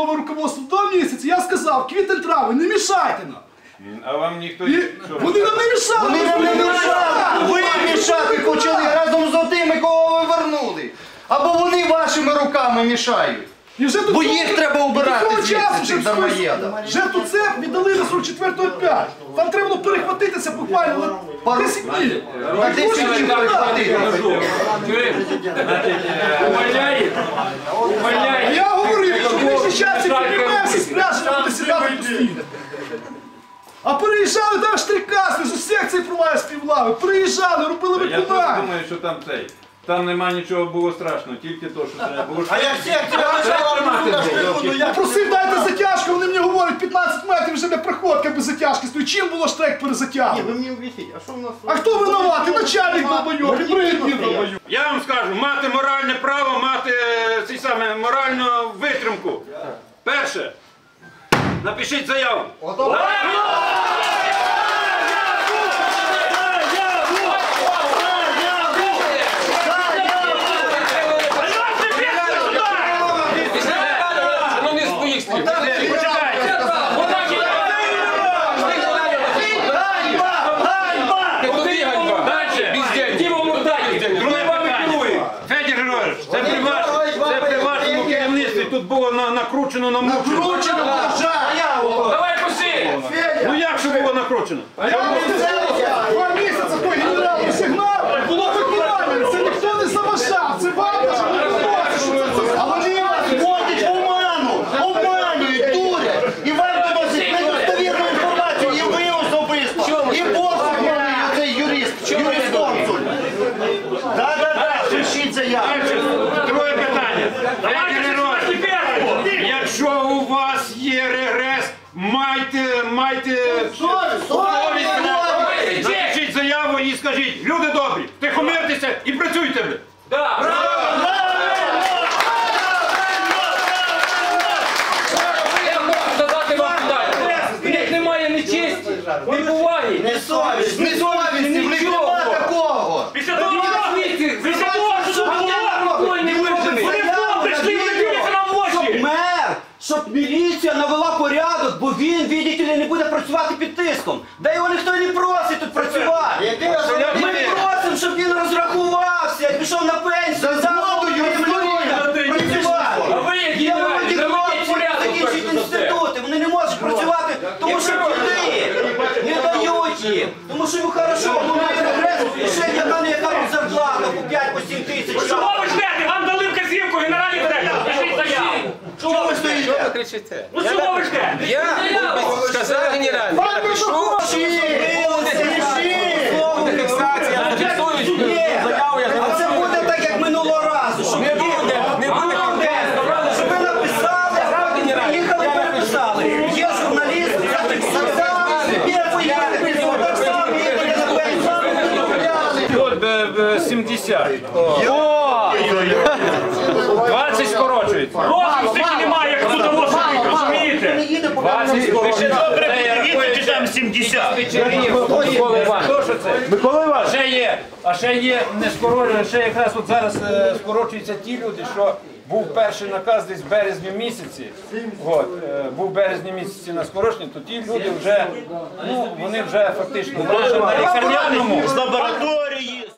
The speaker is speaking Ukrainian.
нове руководство до місяця, я сказав, квітень травень, не мішайте нам. А вам ніхто І вони нам не мішали. Вони нам не мішали! Ви мішати почали разом з тими, кого ви вернули. Або вони вашими руками мішають. І вже до Бо їх треба до убирати звідси, цих вже дармоєдів. Вже ту цеп віддали на 44 5. Там треба було перехватитися буквально на 10 днів. На 10 днів перехватити. Умоляє, умоляє. Я говорив, що ми захищаємося, піднімаємося, буде сідати постійно. А переїжджали там штрикасли, з усіх цих проває співлави. Приїжджали, робили Я теж виконання. думаю, що там цей. Там нема нічого було страшного, тільки то, що треба було. А як всіх тебе Попросив дайте затяжку, вони мені говорять 15 метрів вже не проходка без затяжки стоїть. Чим було штрек перезатягнути? Ви мені об'ясніть, а що в нас? А хто винуватий? Начальник долбойок, і бригадір долбойок. Я вам скажу, мати моральне право, мати е, цей саме моральну витримку. Перше. Напишіть заяву. Дальше. Друге питання. Федір Григорович, це Тут було на- накручено, намучено. Кручено державу! Давай пиши. Ну як що було накручено? Два місяці той генерал сигнал, було виконання, це ніхто не заважав, це вам даже не розповідає. А вони вас вводять в оману, обманюють, дурять. І вам доносять недостовірну інформацію, і ви особисто. І бос обманює цей юрист, юрист-консуль. Да-да-да, пишіть заяву. Друге питання. Федір майте, совість. Напишіть заяву і скажіть, люди добрі, тихомиртеся і працюйте. не буває. Не совість, не совісті, в них нема такого. Після того, після того, що було, не вижений. Прийшли, дивіться нам в очі. Щоб мер, щоб міліція навела порядок, бо він, не буде працювати під тиском. Да його ніхто не просить тут працювати. Ми просимо, щоб він розрахувався, пішов на пенсію, За згодою працювати. А ви які Є молоді хлопці, порядок закінчують інститути, вони не можуть працювати, тому що діти не дають їм. Тому що ну хорошо, ну на прогрес, рішення в мене яка тут зарплата по 5 по 7 тисяч. Чого ви ждете? Вам дали вказівку, генеральний директор. Пишіть заяву. Чого ви стоїте? Кричите? Ну чого ви ждете? Я сказав генеральний. Я прийшов, фіксація, заяву, я А це буде так, як минулого разу, щоб Не буде, не буде контесту. Щоб ви написали, приїхали, переписали. Є журналіст, так само їхали на пенсію. Тут б- б- 70. 20 скорочується. Це чи там 70? Микола Іванович. Микола. Ще є, а ще є не скорочується, ще якраз от зараз е, скорочуються ті люди, що був перший наказ десь в березні місяці. От, е, був в березні місяці на скороченні, то ті люди вже, ну, вони вже фактично вже на лікарняному. З лабораторії.